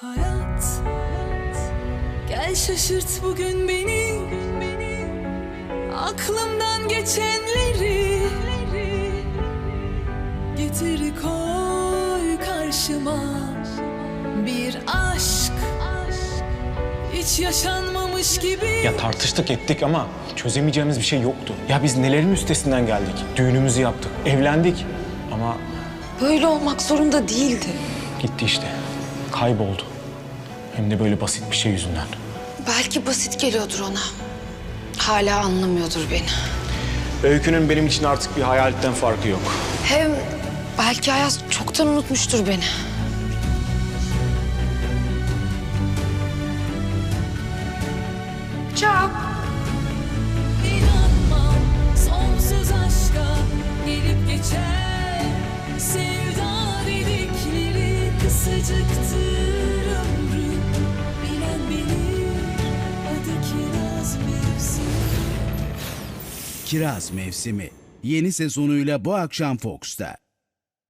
Hayat Gel şaşırt bugün beni Aklımdan geçenleri Getir koy karşıma Bir aşk Hiç yaşanmamış gibi Ya tartıştık ettik ama çözemeyeceğimiz bir şey yoktu. Ya biz nelerin üstesinden geldik. Düğünümüzü yaptık, evlendik. Ama Böyle olmak zorunda değildi. gitti işte. Kayboldu. Hem de böyle basit bir şey yüzünden. Belki basit geliyordur ona. Hala anlamıyordur beni. Öykünün benim için artık bir hayaletten farkı yok. Hem belki Ayaz çoktan unutmuştur beni. Çok. İnanmam sonsuz aşka gelip geçer Sevda dedikleri kısacıktır Kiraz Mevsimi yeni sezonuyla bu akşam Fox'ta.